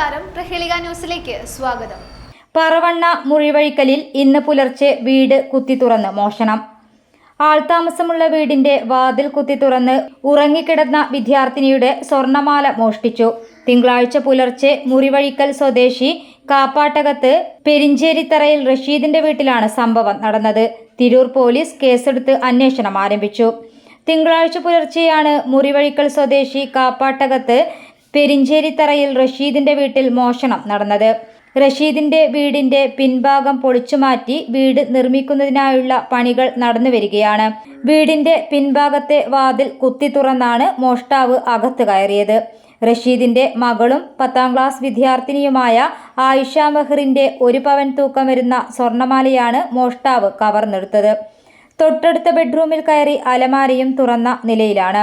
നമസ്കാരം. പ്രഹേളിക ന്യൂസിലേക്ക് സ്വാഗതം. പറവണ്ണ മുറിവഴിക്കലിൽ ഇന്ന് പുലർച്ചെ വീട് കുത്തി തുറന്ന് മോഷണം. ആൾതാമസമുള്ള വീടിന്റെ വാതിൽ കുത്തി തുറന്ന് ഉറങ്ങിക്കിടന്ന വിദ്യാർത്ഥിനിയുടെ സ്വർണമാല മോഷ്ടിച്ചു. തിങ്കളാഴ്ച പുലർച്ചെ മുറിവഴിക്കൽ സ്വദേശി കാപ്പാട്ടകത്ത് പെരിഞ്ചേരിത്തറയിൽ റഷീദിന്റെ വീട്ടിലാണ് സംഭവം നടന്നത്. തിരൂർ പോലീസ് കേസെടുത്ത് അന്വേഷണം ആരംഭിച്ചു. തിങ്കളാഴ്ച പുലർച്ചെയാണ് മുറിവഴിക്കൽ സ്വദേശി കാപ്പാട്ടകത്ത് പെരിഞ്ചേരിത്തറയിൽ റഷീദിന്റെ വീട്ടിൽ മോഷണം നടന്നത്. റഷീദിന്റെ വീടിന്റെ പിൻഭാഗം പൊളിച്ചുമാറ്റി വീട് നിർമ്മിക്കുന്നതിനായുള്ള പണികൾ നടന്നുവരികയാണ് വീടിന്റെ പിൻഭാഗത്തെ വാതിൽ കുത്തി തുറന്നാണ് മോഷ്ടാവ് അകത്ത് കയറിയത്. റഷീദിന്റെ മകളും പത്താം ക്ലാസ് വിദ്യാർത്ഥിനിയുമായ ആയിഷ മെഹറിന്റെ ഒരു പവൻ തൂക്കം വരുന്ന സ്വർണമാലയാണ് മോഷ്ടാവ് കവർന്നെടുത്തത്. തൊട്ടടുത്ത ബെഡ്റൂമിൽ കയറി അലമാരയും തുറന്ന നിലയിലാണ്.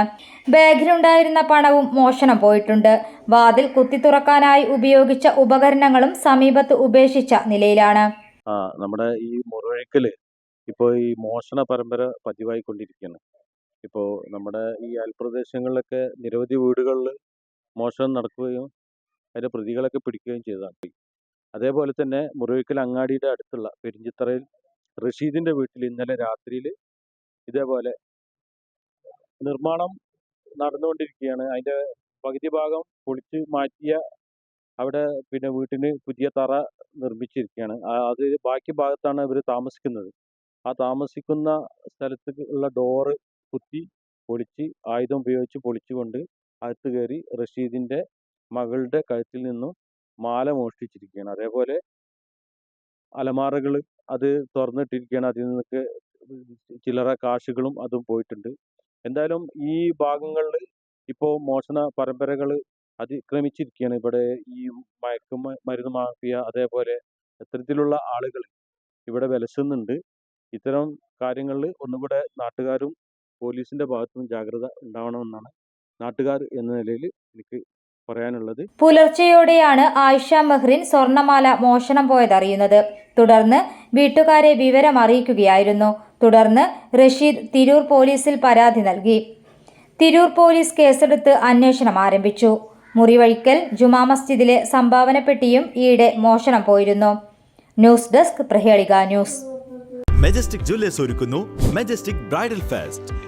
ബാഗിലുണ്ടായിരുന്ന പണവും മോഷണം പോയിട്ടുണ്ട്. വാതിൽ കുത്തി തുറക്കാനായി ഉപയോഗിച്ച ഉപകരണങ്ങളും സമീപത്ത് ഉപേക്ഷിച്ച നിലയിലാണ്. നമ്മുടെ ഈ മുറവഴിക്കൽ ഇപ്പോൾ ഈ മോഷണ പരമ്പര പതിവായി പതിവായിക്കൊണ്ടിരിക്കുകയാണ്. ഇപ്പോൾ നമ്മുടെ ഈ അയൽപ്രദേശങ്ങളിലൊക്കെ നിരവധി വീടുകളിൽ മോഷണം നടക്കുകയും അതിന്റെ പ്രതികളൊക്കെ പിടിക്കുകയും ചെയ്തതാണ്. അതേപോലെ തന്നെ മുറിവഴിക്കൽ അങ്ങാടിയുടെ അടുത്തുള്ള പെരിഞ്ചിത്തറയിൽ റഷീദിന്റെ വീട്ടിൽ ഇന്നലെ രാത്രിയിൽ ഇതേപോലെ നിർമ്മാണം നടന്നുകൊണ്ടിരിക്കുകയാണ്. അതിന്റെ പകുതി ഭാഗം പൊളിച്ച് മാറ്റിയ അവിടെ പിന്നെ വീട്ടിന് പുതിയ തറ നിർമ്മിച്ചിരിക്കുകയാണ്. അത് ബാക്കി ഭാഗത്താണ് ഇവർ താമസിക്കുന്നത്. ആ താമസിക്കുന്ന സ്ഥലത്തേക്കുള്ള ഡോറ് കുത്തി പൊളിച്ച് ആയുധം ഉപയോഗിച്ച് പൊളിച്ചുകൊണ്ട് അകത്ത് കയറി റഷീദിന്റെ മകളുടെ കഴുത്തിൽ നിന്നും മാല മോഷ്ടിച്ചിരിക്കുകയാണ്. അതേപോലെ അലമാറകൾ അത് തുറന്നിട്ടിരിക്കുകയാണ് അതിൽ നിന്നൊക്കെ ചില്ലറ കാശുകളും അതും പോയിട്ടുണ്ട്. എന്തായാലും ഈ ഭാഗങ്ങളിൽ ഇപ്പോൾ മോഷണ പരമ്പരകൾ അതിക്രമിച്ചിരിക്കുകയാണ്. ഇവിടെ ഈ മയക്കും മരുന്ന് മാഫിയ അതേപോലെ ഇത്തരത്തിലുള്ള ആളുകൾ ഇവിടെ വിലസുന്നുണ്ട്. ഇത്തരം കാര്യങ്ങളിൽ ഒന്നുകൂടെ നാട്ടുകാരും പോലീസിന്റെ ഭാഗത്തും ജാഗ്രത ഉണ്ടാവണമെന്നാണ് നാട്ടുകാർ എന്ന നിലയിൽ എനിക്ക് പറയാനുള്ളത്. പുലർച്ചെയോടെയാണ് ആയിഷ മെഹ്റിൻ സ്വർണമാല മോഷണം പോയതറിയുന്നത്. തുടർന്ന് വീട്ടുകാരെ വിവരം അറിയിക്കുകയായിരുന്നു. തുടർന്ന് റഷീദ് തിരൂർ പോലീസിൽ പരാതി നൽകി. തിരൂർ പോലീസ് കേസെടുത്ത് അന്വേഷണം ആരംഭിച്ചു. മുറിവഴിക്കൽ ജുമാ മസ്ജിദിലെ സംഭാവന പെട്ടിയും ഈയിടെ മോഷണം പോയിരുന്നു. News desk Prahelika news. Majestic Jewellers ഒരുക്കുന്നു. Majestic bridal fest.